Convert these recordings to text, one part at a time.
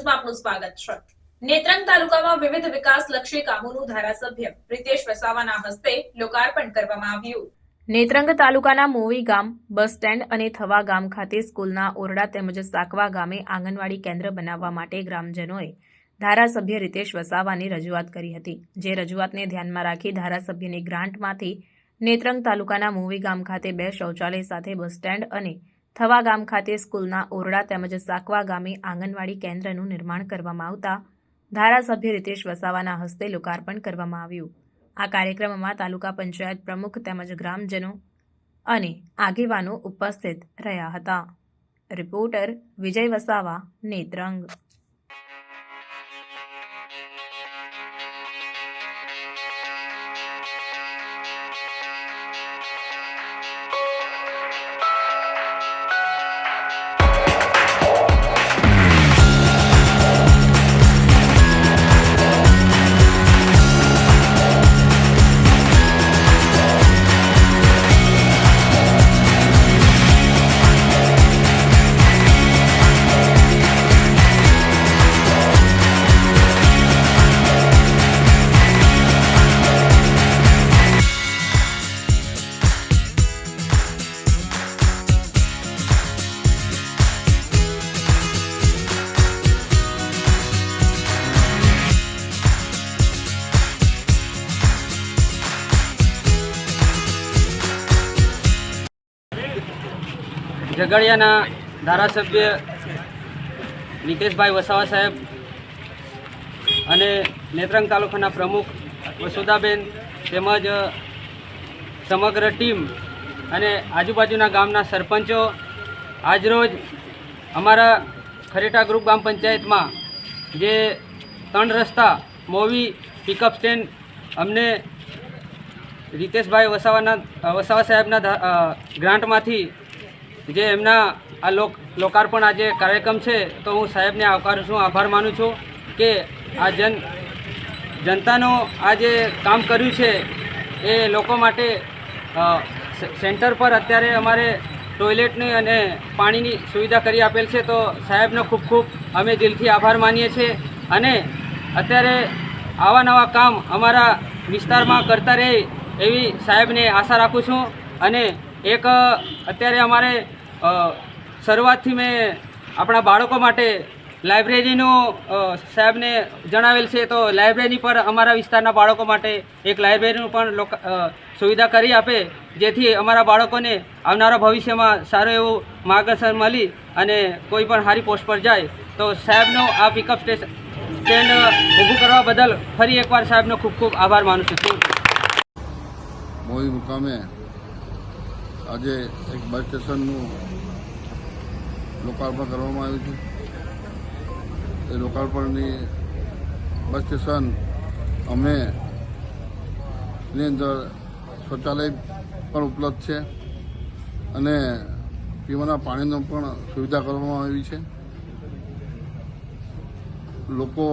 ન્યૂઝમાં આપનું સ્વાગત છે. નેત્રંગ તાલુકામાં વિવિધ વિકાસલક્ષી કામોનું ધારાસભ્ય પ્રિતેશ વસાવાના હસ્તે લોકાર્પણ કરવામાં આવ્યું. નેત્રંગ તાલુકાના મોવી ગામ, બસ સ્ટેન્ડ અને થવા ગામ ખાતે સ્કૂલના ઓરડા તેમજ સાકવા ગામે આંગણવાડી કેન્દ્ર બનાવવા માટે ગ્રામજનોએ ધારાસભ્ય રીતેશ વસાવાની રજૂઆત કરી હતી, જે રજૂઆતને ધ્યાનમાં રાખી ધારાસભ્યની ગ્રાન્ટમાંથી નેત્રંગ તાલુકાના મોવી ગામ ખાતે બે શૌચાલય સાથે બસ સ્ટેન્ડ અને થવા ગામ ખાતે સ્કૂલના ઓરડા તેમજ સાકવા ગામે આંગણવાડી કેન્દ્રનું નિર્માણ કરવામાં આવતા ધારાસભ્ય રીતેશ વસાવાના હસ્તે લોકાર્પણ કરવામાં આવ્યું. આ કાર્યક્રમમાં તાલુકા પંચાયત પ્રમુખ તેમજ ગ્રામજનો અને આગેવાનો ઉપસ્થિત રહ્યા હતા. રિપોર્ટર વિજય વસાવા, નેત્રંગ ઝઘડિયાના ધારાસભ્ય નિતેશભાઈ વસાવા સાહેબ અને નેત્રંગ તાલુકાના પ્રમુખ વસુદાબેન તેમજ સમગ્ર ટીમ અને આજુબાજુના ગામના સરપંચો આજરોજ અમારા ખરેટા ગ્રુપ ગામ પંચાયતમાં જે ત્રણ રસ્તા મોવી પિકઅપ સ્ટેન્ડ અમને રીતેશભાઈ વસાવાના વસાવા સાહેબના ગ્રાન્ટમાંથી જે એમના આ લોક, લોકાર્પણ આજે કાર્યક્રમ છે, તો હું સાહેબને આવકારું છું આભાર માનું છું કે આ જન, જનતાનો આ જે કામ કર્યું છે, એ લોકો માટે સેન્ટર પર અત્યારે અમારે ટોયલેટની અને પાણીની સુવિધા કરી આપેલ છે, તો સાહેબનો ખૂબ ખૂબ અમે દિલથી આભાર માનીએ છીએ અને અત્યારે આવા નવા કામ અમારા વિસ્તારમાં કરતા રહે એવી સાહેબને આશા રાખું છું. અને એક અત્યારે અમારે શરૂઆતથી મેં આપણા બાળકો માટે લાઇબ્રેરીનું સાહેબને જણાવેલ છે, તો લાઇબ્રેરી પર અમારા વિસ્તારના બાળકો માટે એક લાઇબ્રેરીનું પણ સુવિધા કરી આપે, જેથી અમારા બાળકોને આવનારા ભવિષ્યમાં સારું એવું માર્ગદર્શન મળી અને કોઈ પણ સારી પોસ્ટ પર જાય. તો સાહેબનો આ પિકઅપ સ્ટેશન સ્ટેન્ડ ઊભું કરવા બદલ ફરી એકવાર સાહેબનો ખૂબ ખૂબ આભાર માનું છું. મોવી મુકામે આજે એક બસ સ્ટેશનનું લોકાર્પણ કરવામાં આવ્યું છે. એ લોકાર્પણની બસ સ્ટેશન અમે ની અંદર શૌચાલય પણ ઉપલબ્ધ છે અને પીવાના પાણીનો પણ સુવિધા કરવામાં આવી છે. લોકો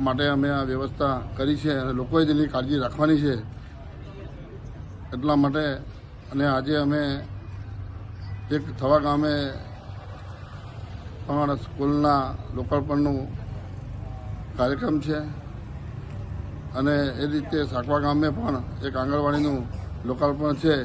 માટે અમે આ વ્યવસ્થા કરી છે અને લોકોએ તેની કાળજી રાખવાની છે. એટલા માટે અને આજે અમે એક થવા ગામે અમારા સ્કૂલના લોકાર્પણનું કાર્યક્રમ છે. અને એ રીતે સાકવા ગામે પણ એક આંગણવાડીનું લોકાર્પણ છે.